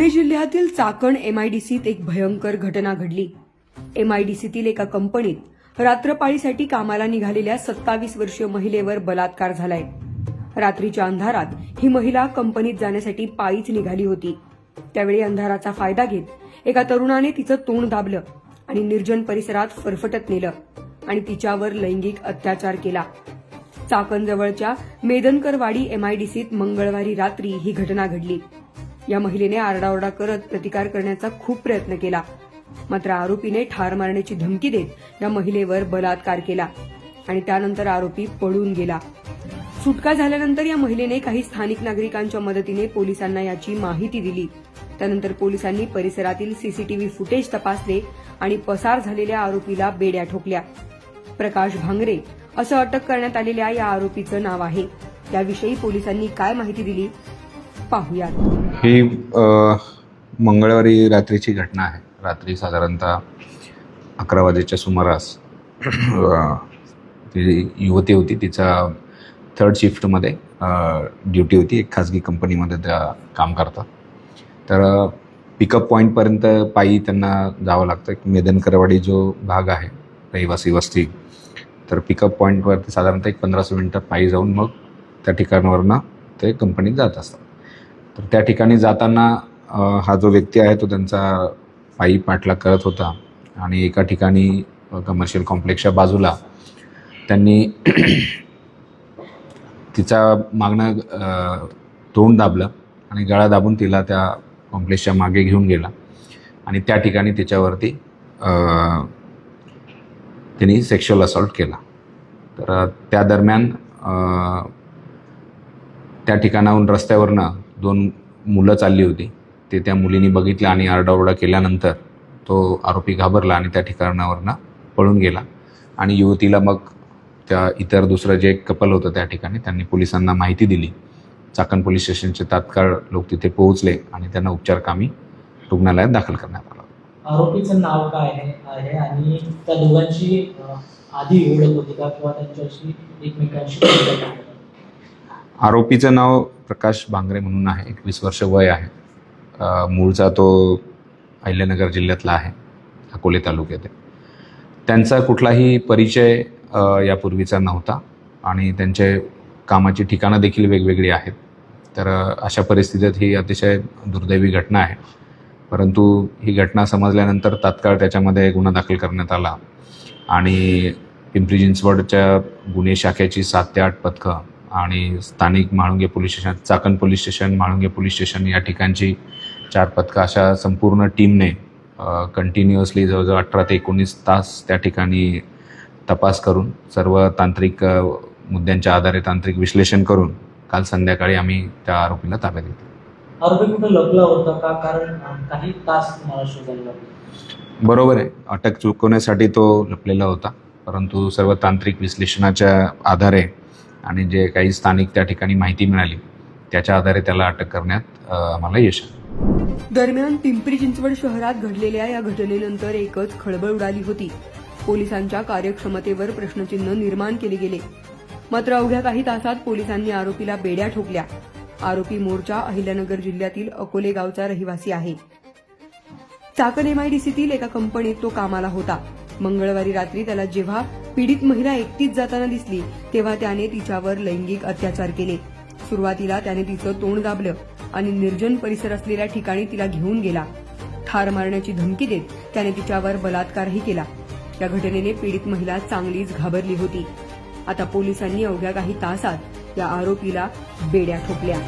पुणे जिल्ह्यातील चाकण एमआयडीसीत एक भयंकर घटना घडली. एमआयडीसीतील एका कंपनीत रात्रपाळीसाठी कामाला निघालेल्या सत्तावीस वर्षीय महिलेवर बलात्कार झालाय. रात्रीच्या अंधारात ही महिला कंपनीत जाण्यासाठी पायीच निघाली होती. त्यावेळी अंधाराचा फायदा घेत एका तरुणाने तिचं तोंड दाबलं आणि निर्जन परिसरात फरफटत नेलं आणि तिच्यावर लैंगिक अत्याचार केला. चाकणजवळच्या मेदनकरवाडी एमआयडीसीत मंगळवारी रात्री ही घटना घडली. या महिलेने आरडाओरडा करत प्रतिकार करण्याचा खूप प्रयत्न केला. मात्र आरोपीने ठार मारण्याची धमकी देत या महिलेवर बलात्कार केला आणि त्यानंतर आरोपी पळून गेला. सुटका झाल्यानंतर या महिलेने काही स्थानिक नागरिकांच्या मदतीने पोलिसांना याची माहिती दिली. त्यानंतर पोलिसांनी परिसरातील सीसीटीव्ही फुटेज तपासले आणि पसार झालेल्या आरोपीला बेड्या ठोकल्या. प्रकाश भांगरे असं अटक करण्यात आलेल्या या आरोपीचं नाव आहे. त्याविषयी पोलिसांनी काय माहिती दिली? पाहुयात. ही मंगळवारी रात्रीची घटना आहे. रात्री साधारणतः अकरा वाजेच्या सुमारास ती युवती होती. तिचा थर्ड शिफ्टमध्ये ड्युटी होती. एक खाजगी कंपनीमध्ये त्या काम करतात तर पिकअप पॉईंटपर्यंत पायी त्यांना जावं लागतं. एक मेदनकरवाडी जो भाग आहे रहिवासी वस्ती तर पिकअप पॉईंटवरती साधारणतः एक पंधराशे मिनटं पायी जाऊन मग त्या ठिकाणावरनं ते कंपनीत जात असतात. तर त्या ठिकाणी जाताना हा जो व्यक्ती आहे तो त्यांचा पायी पाठलाग करत होता आणि एका ठिकाणी कमर्शियल कॉम्प्लेक्सच्या बाजूला त्यांनी तिचा मागणं तोंड दाबलं आणि गळा दाबून तिला त्या कॉम्प्लेक्सच्या मागे घेऊन गेला आणि त्या ठिकाणी तिच्यावरती तिने त्यांनी सेक्शुअल असॉल्ट केला. तर त्या दरम्यान त्या ठिकाणाहून रस्त्यावरनं दोन मुलं चालली होती. ते त्या मुलीने बघितलं आणि आरडाओरडा केल्यानंतर तो आरोपी घाबरला आणि त्या ठिकाणावरनं पळून गेला. आणि युवतीला मग त्या इतर दुसरं जे कपल होतं त्या ठिकाणी त्यांनी पोलिसांना माहिती दिली. चाकण पोलीस स्टेशनचे तात्काळ लोक तिथे पोहोचले आणि त्यांना उपचारकामी रुग्णालयात दाखल करण्यात आलं. आरोपीचं नाव काय आहे? आणि त्या दोघांची आधी ओळख होती का? किंवा त्यांच्याशी एकमेकांशी? आरोपीचं नाव प्रकाश भांगरे म्हणून आहे एकवीस वर्ष वय आहे. मूळचा तो अहिल्यानगर जिल्ह्यातला आहे अकोले तालुक्यात त्यांचा कुठलाही परिचय यापूर्वीचा नव्हता आणि त्यांचे कामाची ठिकाणं देखील वेगवेगळी आहेत. तर अशा परिस्थितीत ही अतिशय दुर्दैवी घटना आहे. परंतु ही घटना समजल्यानंतर तात्काळ त्याच्यामध्ये गुन्हा दाखल करण्यात आला आणि पिंपरी चिंचवडच्या गुन्हे शाखेची सात ते आठ पथकं आणि स्थानिक Mhalunge police station Chakan police station Mhalunge police station या ठिकाणची चार पथकं अशा संपूर्ण टीमने कंटिन्युअसली जवळजवळ अठरा ते एकोणीस तास त्या ठिकाणी तपास करून सर्व तांत्रिक मुद्द्यांच्या आधारे तांत्रिक विश्लेषण करून काल संध्याकाळी आम्ही त्या आरोपीला ताब्यात घेतलं. आरोपी कुठे लपला होता? का? कारण काही तास शोधायला बरोबर आहे. अटक चुकवण्यासाठी तो लपलेला होता. परंतु सर्व तांत्रिक विश्लेषणाच्या आधारे आणि जे काही स्थानिक त्या ठिकाणी माहिती मिळाली त्याच्या आधारे त्याला अटक करण्यात आम्हाला यश दरम्यान पिंपरी चिंचवड शहरात घडलेल्या या घटनेनंतर एकच खळबळ उडाली होती. पोलिसांच्या कार्यक्षमतेवर प्रश्नचिन्ह निर्माण केले गेले. मात्र अवघ्या काही तासात पोलिसांनी आरोपीला बेड्या ठोकल्या. आरोपी मोर्चा अहिल्यानगर जिल्ह्यातील अकोले गावचा रहिवासी आहे. चाकण एमआयडीसीतील एका कंपनीत तो कामाला होता. मंगळवारी रात्री त्याला जेव्हा पीडित महिला एकटीच जाताना दिसली तेव्हा त्याने तिच्यावर लैंगिक अत्याचार केले. सुरुवातीला त्याने तिचं तोंड दाबलं आणि निर्जन परिसर असलेल्या ठिकाणी तिला घेऊन गेला. ठार मारण्याची धमकी देत त्याने तिच्यावर बलात्कारही केला. या घटनेने पीडित महिला चांगलीच घाबरली होती. आता पोलिसांनी अवघ्या काही तासात या आरोपीला बेड्या ठोकल्या